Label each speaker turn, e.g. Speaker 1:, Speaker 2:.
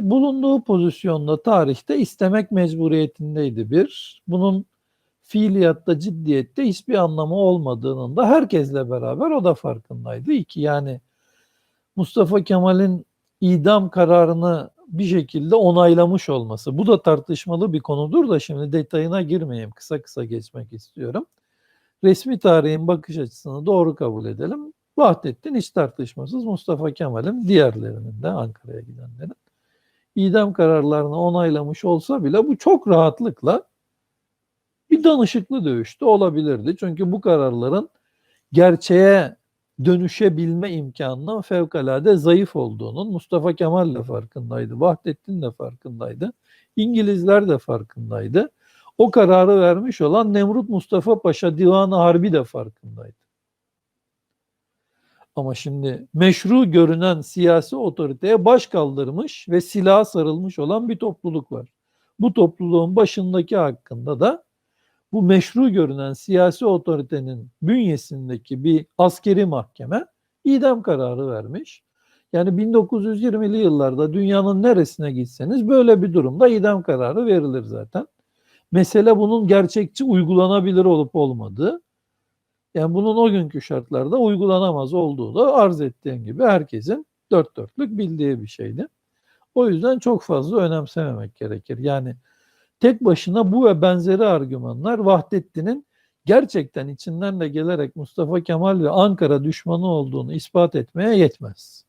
Speaker 1: bulunduğu pozisyonda tarihte istemek mecburiyetindeydi bir. Bunun fiiliyatta, ciddiyette hiçbir anlamı olmadığının da herkesle beraber o da farkındaydı. İki yani Mustafa Kemal'in idam kararını bir şekilde onaylamış olması. Bu da tartışmalı bir konudur da şimdi detayına girmeyeyim. Kısa kısa geçmek istiyorum. Resmi tarihin bakış açısını doğru kabul edelim. Vahdettin hiç tartışmasız Mustafa Kemal'in diğerlerinin de Ankara'ya gidenlerin idam kararlarını onaylamış olsa bile bu çok rahatlıkla bir danışıklı dövüşte olabilirdi. Çünkü bu kararların gerçeğe dönüşebilme imkanının fevkalade zayıf olduğunun Mustafa Kemal de farkındaydı, Vahdettin de farkındaydı, İngilizler de farkındaydı. O kararı vermiş olan Nemrut Mustafa Paşa Divanı Harbi de farkındaydı. Ama şimdi meşru görünen siyasi otoriteye baş kaldırmış ve silaha sarılmış olan bir topluluk var. Bu topluluğun başındaki hakkında da bu meşru görünen siyasi otoritenin bünyesindeki bir askeri mahkeme idam kararı vermiş. Yani 1920'li yıllarda dünyanın neresine gitseniz böyle bir durumda idam kararı verilir zaten. Mesele bunun gerçekçi uygulanabilir olup olmadığı. Yani bunun o günkü şartlarda uygulanamaz olduğu da arz ettiğim gibi herkesin dört dörtlük bildiği bir şeydi. O yüzden çok fazla önemsememek gerekir. Yani tek başına bu ve benzeri argümanlar Vahdettin'in gerçekten içinden de gelerek Mustafa Kemal ve Ankara düşmanı olduğunu ispat etmeye yetmez.